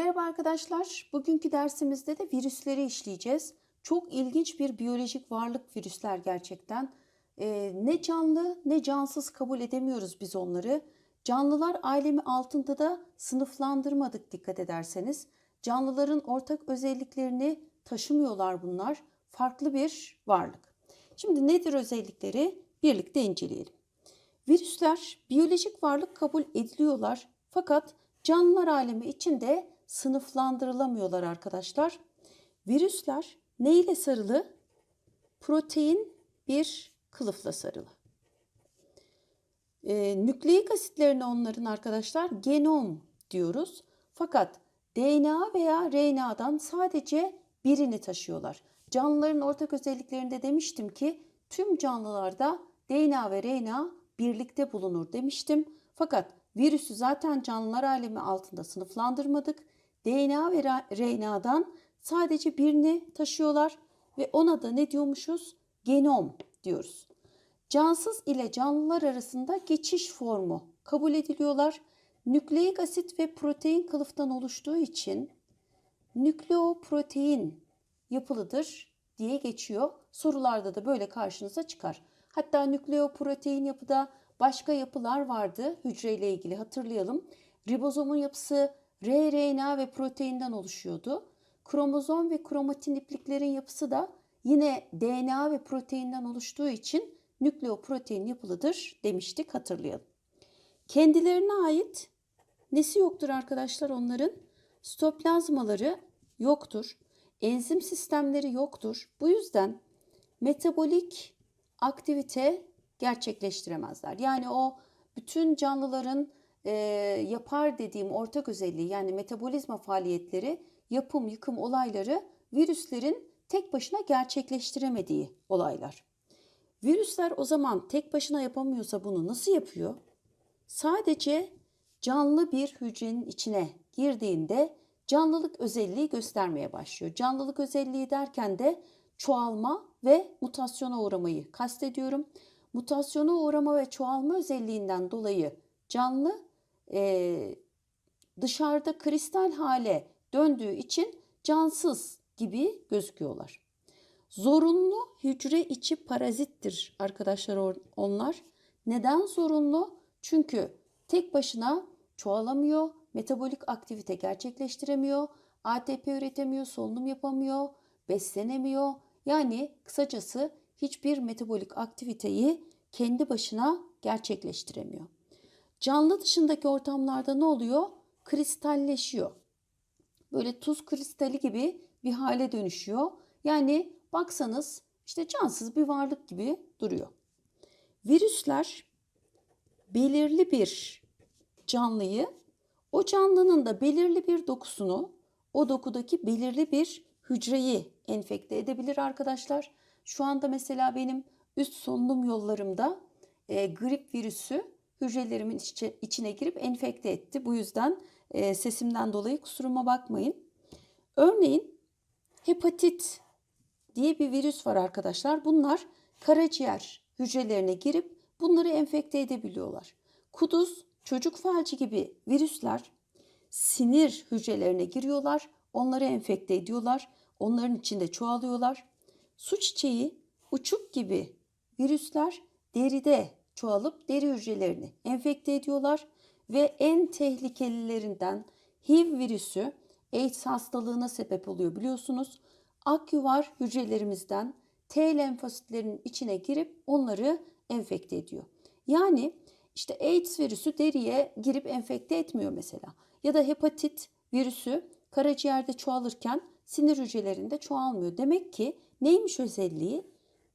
Merhaba arkadaşlar. Bugünkü dersimizde de virüsleri işleyeceğiz. Çok ilginç bir biyolojik varlık virüsler gerçekten. Ee, ne canlı ne cansız kabul edemiyoruz biz onları. Canlılar alemi altında da sınıflandırmadık dikkat ederseniz. Canlıların ortak özelliklerini taşımıyorlar bunlar. Farklı bir varlık. Şimdi nedir özellikleri? Birlikte inceleyelim. Virüsler biyolojik varlık kabul ediliyorlar fakat canlılar alemi içinde sınıflandırılamıyorlar arkadaşlar. Virüsler ne ile sarılı? Protein bir kılıfla sarılı. Ee, nükleik asitlerine onların arkadaşlar genom diyoruz. Fakat DNA veya RNA'dan sadece birini taşıyorlar. Canlıların ortak özelliklerinde demiştim ki tüm canlılarda DNA ve RNA birlikte bulunur demiştim. Fakat virüsü zaten canlılar alemi altında sınıflandırmadık. DNA ve RNA'dan sadece birini taşıyorlar ve ona da ne diyormuşuz? Genom diyoruz. Cansız ile canlılar arasında geçiş formu kabul ediliyorlar. Nükleik asit ve protein kılıftan oluştuğu için nükleoprotein yapılıdır diye geçiyor. Sorularda da böyle karşınıza çıkar. Hatta nükleoprotein yapıda başka yapılar vardı hücreyle ilgili hatırlayalım. Ribozomun yapısı rRNA ve proteinden oluşuyordu. Kromozom ve kromatin ipliklerin yapısı da yine DNA ve proteinden oluştuğu için nükleoprotein yapılıdır demiştik hatırlayalım. Kendilerine ait nesi yoktur arkadaşlar onların? Stoplazmaları yoktur. Enzim sistemleri yoktur. Bu yüzden metabolik aktivite gerçekleştiremezler. Yani o bütün canlıların e, yapar dediğim ortak özelliği yani metabolizma faaliyetleri, yapım, yıkım olayları virüslerin tek başına gerçekleştiremediği olaylar. Virüsler o zaman tek başına yapamıyorsa bunu nasıl yapıyor? Sadece canlı bir hücrenin içine girdiğinde canlılık özelliği göstermeye başlıyor. Canlılık özelliği derken de çoğalma ve mutasyona uğramayı kastediyorum. Mutasyona uğrama ve çoğalma özelliğinden dolayı canlı e, dışarıda kristal hale döndüğü için cansız gibi gözüküyorlar. Zorunlu hücre içi parazittir arkadaşlar onlar. Neden zorunlu? Çünkü tek başına çoğalamıyor, metabolik aktivite gerçekleştiremiyor, ATP üretemiyor, solunum yapamıyor, beslenemiyor. Yani kısacası hiçbir metabolik aktiviteyi kendi başına gerçekleştiremiyor. Canlı dışındaki ortamlarda ne oluyor? Kristalleşiyor. Böyle tuz kristali gibi bir hale dönüşüyor. Yani baksanız işte cansız bir varlık gibi duruyor. Virüsler belirli bir canlıyı, o canlının da belirli bir dokusunu, o dokudaki belirli bir hücreyi enfekte edebilir arkadaşlar. Şu anda mesela benim üst solunum yollarımda e, grip virüsü hücrelerimin içi, içine girip enfekte etti. Bu yüzden e, sesimden dolayı kusuruma bakmayın. Örneğin hepatit diye bir virüs var arkadaşlar. Bunlar karaciğer hücrelerine girip bunları enfekte edebiliyorlar. Kuduz, çocuk felci gibi virüsler sinir hücrelerine giriyorlar. Onları enfekte ediyorlar. Onların içinde çoğalıyorlar. Su çiçeği, uçuk gibi virüsler deride çoğalıp deri hücrelerini enfekte ediyorlar ve en tehlikelilerinden HIV virüsü AIDS hastalığına sebep oluyor biliyorsunuz. Akyuvar hücrelerimizden T lenfositlerinin içine girip onları enfekte ediyor. Yani işte AIDS virüsü deriye girip enfekte etmiyor mesela. Ya da hepatit virüsü karaciğerde çoğalırken sinir hücrelerinde çoğalmıyor. Demek ki neymiş özelliği?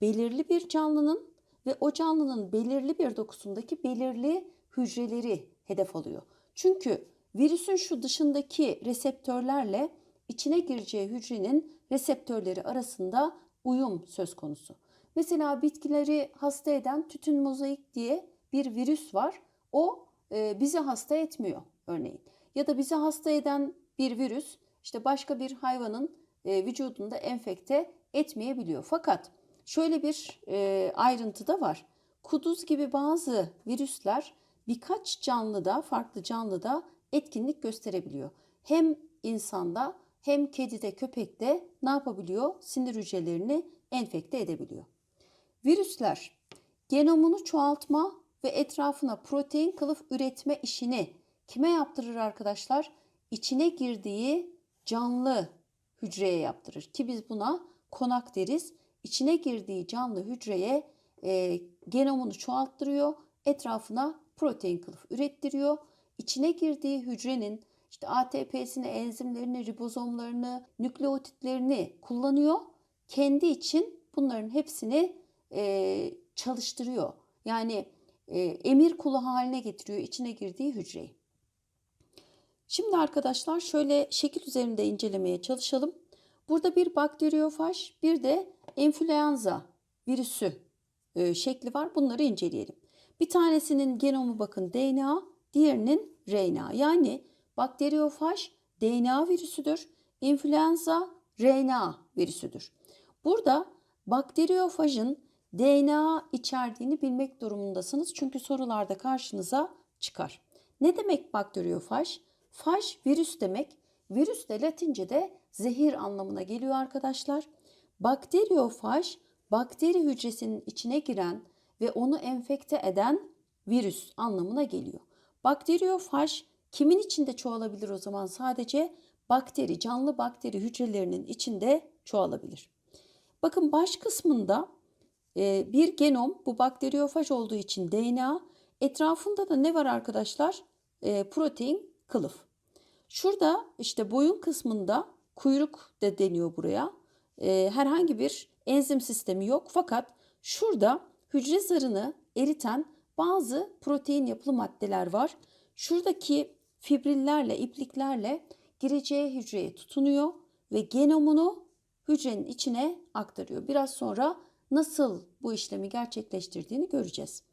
Belirli bir canlının ve o canlının belirli bir dokusundaki belirli hücreleri hedef alıyor. Çünkü virüsün şu dışındaki reseptörlerle içine gireceği hücrenin reseptörleri arasında uyum söz konusu. Mesela bitkileri hasta eden tütün mozaik diye bir virüs var. O e, bizi hasta etmiyor örneğin. Ya da bizi hasta eden bir virüs işte başka bir hayvanın e, vücudunda enfekte etmeyebiliyor. Fakat şöyle bir e, ayrıntı da var. Kuduz gibi bazı virüsler birkaç canlıda, farklı canlıda etkinlik gösterebiliyor. Hem insanda hem kedide köpekte ne yapabiliyor? Sinir hücrelerini enfekte edebiliyor. Virüsler genomunu çoğaltma ve etrafına protein kılıf üretme işini kime yaptırır arkadaşlar? İçine girdiği canlı hücreye yaptırır ki biz buna konak deriz. İçine girdiği canlı hücreye e, genomunu çoğalttırıyor, etrafına protein kılıf ürettiriyor. İçine girdiği hücrenin işte ATP'sini, enzimlerini, ribozomlarını, nükleotitlerini kullanıyor. Kendi için bunların hepsini e, çalıştırıyor. Yani e, emir kulu haline getiriyor içine girdiği hücreyi. Şimdi arkadaşlar şöyle şekil üzerinde incelemeye çalışalım. Burada bir bakteriyofaj, bir de enfluenza virüsü e, şekli var. Bunları inceleyelim. Bir tanesinin genomu bakın DNA, diğerinin RNA. Yani bakteriyofaj DNA virüsüdür. Influenza RNA virüsüdür. Burada bakteriyofajın DNA içerdiğini bilmek durumundasınız. Çünkü sorularda karşınıza çıkar. Ne demek bakteriyofaj? Faj virüs demek. Virüs de Latince'de zehir anlamına geliyor arkadaşlar. Bakteriyofaj bakteri hücresinin içine giren ve onu enfekte eden virüs anlamına geliyor. Bakteriyofaj kimin içinde çoğalabilir o zaman? Sadece bakteri, canlı bakteri hücrelerinin içinde çoğalabilir. Bakın baş kısmında e, bir genom, bu bakteriyofaj olduğu için DNA, etrafında da ne var arkadaşlar? E, protein kılıf. Şurada işte boyun kısmında kuyruk da deniyor buraya. E, herhangi bir enzim sistemi yok fakat şurada hücre zarını eriten bazı protein yapılı maddeler var. Şuradaki fibrillerle, ipliklerle gireceği hücreye tutunuyor ve genomunu hücrenin içine aktarıyor. Biraz sonra nasıl bu işlemi gerçekleştirdiğini göreceğiz.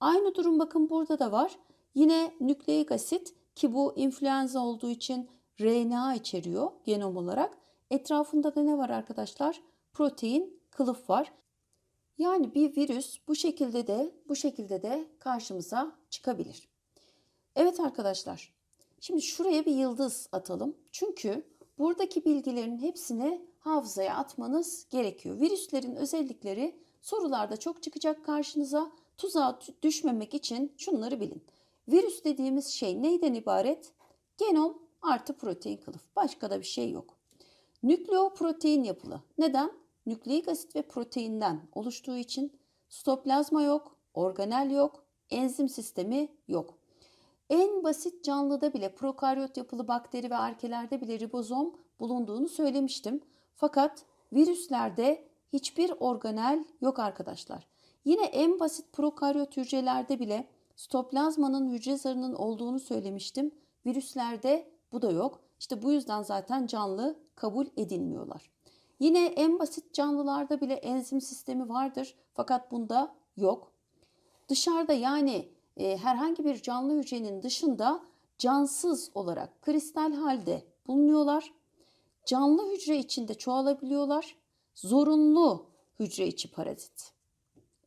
Aynı durum bakın burada da var. Yine nükleik asit ki bu influenza olduğu için RNA içeriyor genom olarak. Etrafında da ne var arkadaşlar? Protein kılıf var. Yani bir virüs bu şekilde de bu şekilde de karşımıza çıkabilir. Evet arkadaşlar. Şimdi şuraya bir yıldız atalım. Çünkü buradaki bilgilerin hepsini hafızaya atmanız gerekiyor. Virüslerin özellikleri sorularda çok çıkacak karşınıza. Tuzağa düşmemek için şunları bilin. Virüs dediğimiz şey neyden ibaret? Genom artı protein kılıf. Başka da bir şey yok. Nükleoprotein yapılı. Neden? Nükleik asit ve proteinden oluştuğu için stoplazma yok, organel yok, enzim sistemi yok. En basit canlıda bile prokaryot yapılı bakteri ve arkelerde bile ribozom bulunduğunu söylemiştim. Fakat virüslerde hiçbir organel yok arkadaşlar. Yine en basit prokaryot hücrelerde bile stoplazmanın hücre zarının olduğunu söylemiştim. Virüslerde bu da yok. İşte bu yüzden zaten canlı kabul edilmiyorlar. Yine en basit canlılarda bile enzim sistemi vardır fakat bunda yok. Dışarıda yani e, herhangi bir canlı hücrenin dışında cansız olarak kristal halde bulunuyorlar. Canlı hücre içinde çoğalabiliyorlar. Zorunlu hücre içi parazit.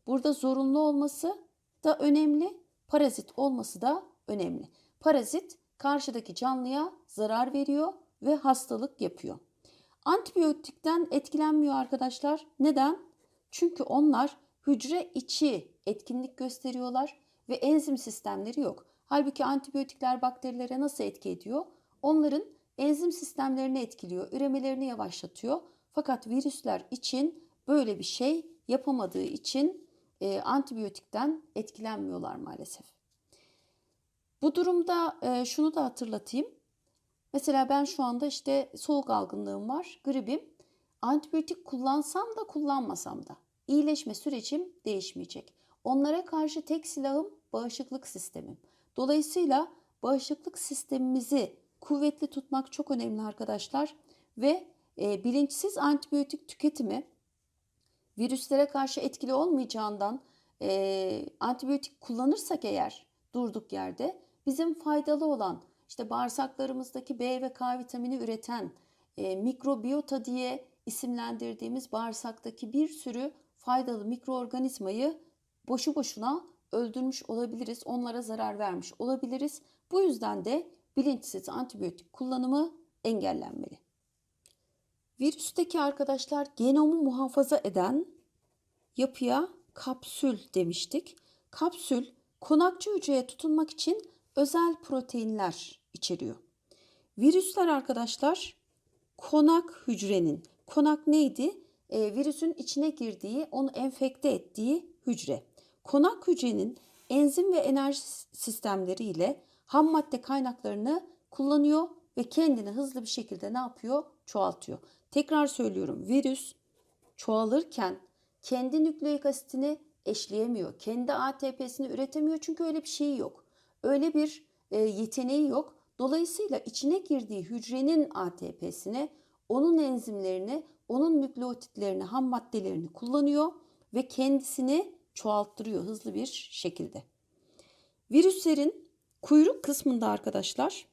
Burada zorunlu olması da önemli, parazit olması da önemli. Parazit karşıdaki canlıya zarar veriyor ve hastalık yapıyor. Antibiyotikten etkilenmiyor arkadaşlar. Neden? Çünkü onlar hücre içi etkinlik gösteriyorlar ve enzim sistemleri yok. Halbuki antibiyotikler bakterilere nasıl etki ediyor? Onların enzim sistemlerini etkiliyor, üremelerini yavaşlatıyor. Fakat virüsler için böyle bir şey yapamadığı için e, antibiyotikten etkilenmiyorlar maalesef. Bu durumda e, şunu da hatırlatayım. Mesela ben şu anda işte soğuk algınlığım var, gribim. Antibiyotik kullansam da kullanmasam da iyileşme sürecim değişmeyecek. Onlara karşı tek silahım bağışıklık sistemim. Dolayısıyla bağışıklık sistemimizi kuvvetli tutmak çok önemli arkadaşlar ve e, bilinçsiz antibiyotik tüketimi virüslere karşı etkili olmayacağından e, antibiyotik kullanırsak eğer durduk yerde bizim faydalı olan işte bağırsaklarımızdaki B ve K vitamini üreten e, mikrobiyota diye isimlendirdiğimiz bağırsaktaki bir sürü faydalı mikroorganizmayı boşu boşuna öldürmüş olabiliriz. Onlara zarar vermiş olabiliriz. Bu yüzden de bilinçsiz antibiyotik kullanımı engellenmeli. Virüsteki arkadaşlar genomu muhafaza eden yapıya kapsül demiştik. Kapsül konakçı hücreye tutunmak için özel proteinler içeriyor. Virüsler arkadaşlar konak hücrenin, konak neydi? Ee, virüsün içine girdiği, onu enfekte ettiği hücre. Konak hücrenin enzim ve enerji sistemleriyle ham madde kaynaklarını kullanıyor ve kendini hızlı bir şekilde ne yapıyor? Çoğaltıyor. Tekrar söylüyorum virüs çoğalırken kendi nükleik asitini eşleyemiyor. Kendi ATP'sini üretemiyor çünkü öyle bir şeyi yok. Öyle bir e, yeteneği yok. Dolayısıyla içine girdiği hücrenin ATP'sini, onun enzimlerini, onun nükleotitlerini, ham maddelerini kullanıyor ve kendisini çoğalttırıyor hızlı bir şekilde. Virüslerin kuyruk kısmında arkadaşlar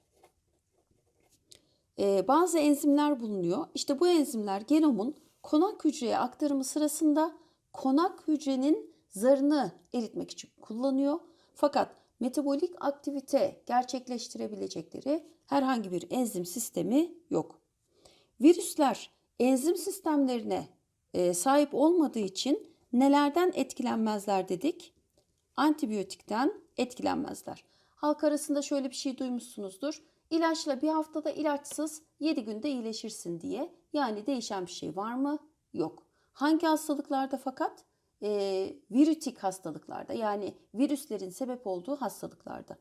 e, bazı enzimler bulunuyor. İşte bu enzimler genomun konak hücreye aktarımı sırasında konak hücrenin zarını eritmek için kullanıyor. Fakat metabolik aktivite gerçekleştirebilecekleri herhangi bir enzim sistemi yok. Virüsler enzim sistemlerine e, sahip olmadığı için nelerden etkilenmezler dedik? Antibiyotikten etkilenmezler. Halk arasında şöyle bir şey duymuşsunuzdur. İlaçla bir haftada ilaçsız 7 günde iyileşirsin diye. Yani değişen bir şey var mı? Yok. Hangi hastalıklarda fakat? Ee, virütik hastalıklarda yani virüslerin sebep olduğu hastalıklarda.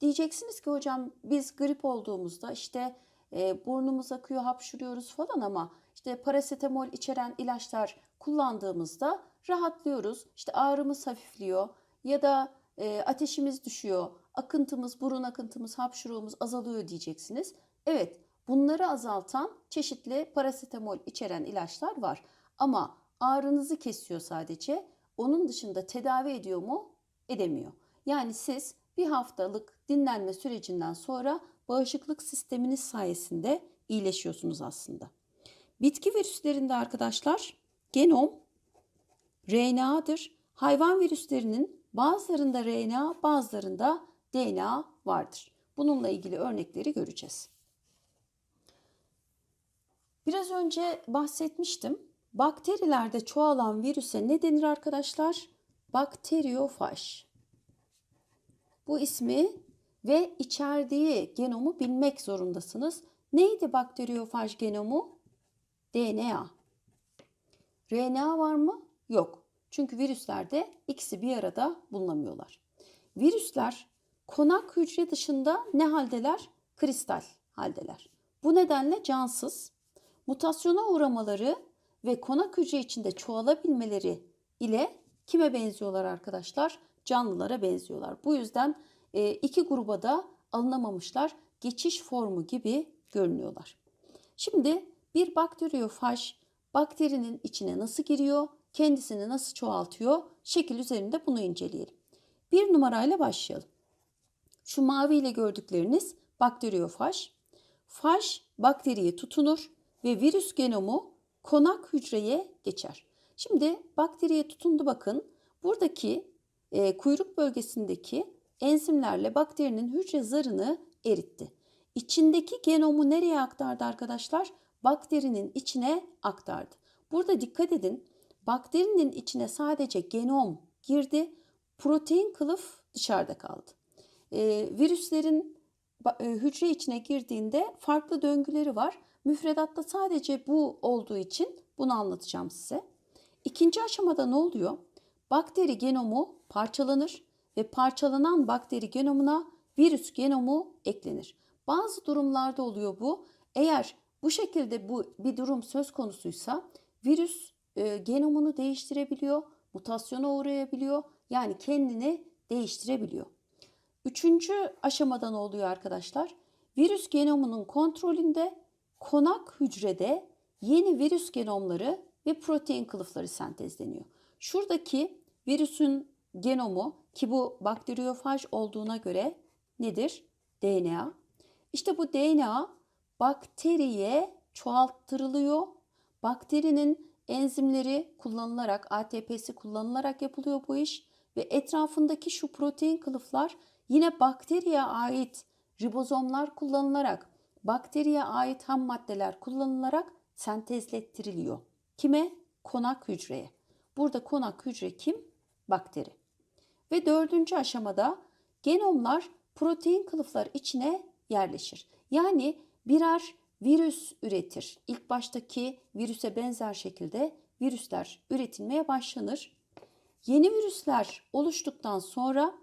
Diyeceksiniz ki hocam biz grip olduğumuzda işte e, burnumuz akıyor, hapşuruyoruz falan ama işte parasetamol içeren ilaçlar kullandığımızda rahatlıyoruz. İşte ağrımız hafifliyor ya da e, ateşimiz düşüyor, akıntımız, burun akıntımız, hapşuruğumuz azalıyor diyeceksiniz. Evet, bunları azaltan çeşitli parasetamol içeren ilaçlar var. Ama ağrınızı kesiyor sadece. Onun dışında tedavi ediyor mu? Edemiyor. Yani siz bir haftalık dinlenme sürecinden sonra bağışıklık sisteminiz sayesinde iyileşiyorsunuz aslında. Bitki virüslerinde arkadaşlar genom RNA'dır. Hayvan virüslerinin bazılarında RNA, bazılarında DNA vardır. Bununla ilgili örnekleri göreceğiz. Biraz önce bahsetmiştim. Bakterilerde çoğalan virüse ne denir arkadaşlar? Bakteriyofaj. Bu ismi ve içerdiği genomu bilmek zorundasınız. Neydi bakteriyofaj genomu? DNA. RNA var mı? Yok. Çünkü virüslerde ikisi bir arada bulunamıyorlar. Virüsler konak hücre dışında ne haldeler? Kristal haldeler. Bu nedenle cansız. Mutasyona uğramaları ve konak hücre içinde çoğalabilmeleri ile kime benziyorlar arkadaşlar? Canlılara benziyorlar. Bu yüzden e, iki gruba da alınamamışlar. Geçiş formu gibi görünüyorlar. Şimdi bir bakteriyofaj bakterinin içine nasıl giriyor? Kendisini nasıl çoğaltıyor? Şekil üzerinde bunu inceleyelim. Bir numarayla başlayalım. Şu mavi ile gördükleriniz bakteriyofaj. Faj bakteriye tutunur ve virüs genomu konak hücreye geçer. Şimdi bakteriye tutundu bakın. Buradaki e, kuyruk bölgesindeki enzimlerle bakterinin hücre zarını eritti. İçindeki genomu nereye aktardı arkadaşlar? Bakterinin içine aktardı. Burada dikkat edin. Bakterinin içine sadece genom girdi. Protein kılıf dışarıda kaldı. E, virüslerin e, hücre içine girdiğinde farklı döngüleri var. Müfredatta sadece bu olduğu için bunu anlatacağım size. İkinci aşamada ne oluyor? Bakteri genomu parçalanır ve parçalanan bakteri genomuna virüs genomu eklenir. Bazı durumlarda oluyor bu. Eğer bu şekilde bu bir durum söz konusuysa virüs e, genomunu değiştirebiliyor, mutasyona uğrayabiliyor. Yani kendini değiştirebiliyor. Üçüncü aşamada ne oluyor arkadaşlar? Virüs genomunun kontrolünde konak hücrede yeni virüs genomları ve protein kılıfları sentezleniyor. Şuradaki virüsün genomu ki bu bakteriyofaj olduğuna göre nedir? DNA. İşte bu DNA bakteriye çoğalttırılıyor. Bakterinin enzimleri kullanılarak, ATP'si kullanılarak yapılıyor bu iş ve etrafındaki şu protein kılıflar yine bakteriye ait ribozomlar kullanılarak bakteriye ait ham maddeler kullanılarak sentezlettiriliyor. Kime? Konak hücreye. Burada konak hücre kim? Bakteri. Ve dördüncü aşamada genomlar protein kılıflar içine yerleşir. Yani birer virüs üretir. İlk baştaki virüse benzer şekilde virüsler üretilmeye başlanır. Yeni virüsler oluştuktan sonra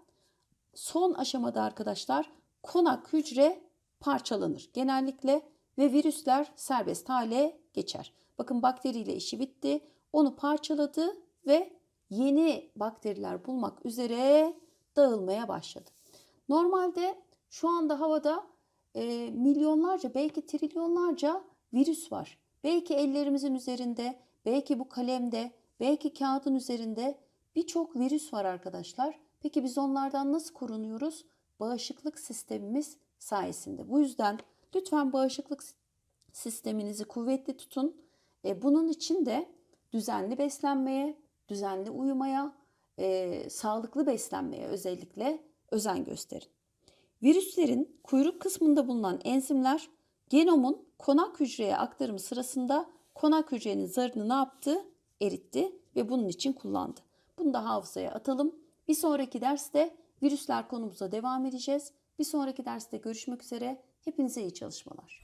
son aşamada arkadaşlar konak hücre parçalanır genellikle ve virüsler serbest hale geçer. Bakın bakteriyle işi bitti. Onu parçaladı ve yeni bakteriler bulmak üzere dağılmaya başladı. Normalde şu anda havada e, milyonlarca belki trilyonlarca virüs var. Belki ellerimizin üzerinde, belki bu kalemde, belki kağıdın üzerinde birçok virüs var arkadaşlar. Peki biz onlardan nasıl korunuyoruz? Bağışıklık sistemimiz sayesinde. Bu yüzden lütfen bağışıklık sisteminizi kuvvetli tutun. E, bunun için de düzenli beslenmeye, düzenli uyumaya, e, sağlıklı beslenmeye özellikle özen gösterin. Virüslerin kuyruk kısmında bulunan enzimler genomun konak hücreye aktarımı sırasında konak hücrenin zarını ne yaptı? Eritti ve bunun için kullandı. Bunu da hafızaya atalım. Bir sonraki derste virüsler konumuza devam edeceğiz. Bir sonraki derste görüşmek üzere. Hepinize iyi çalışmalar.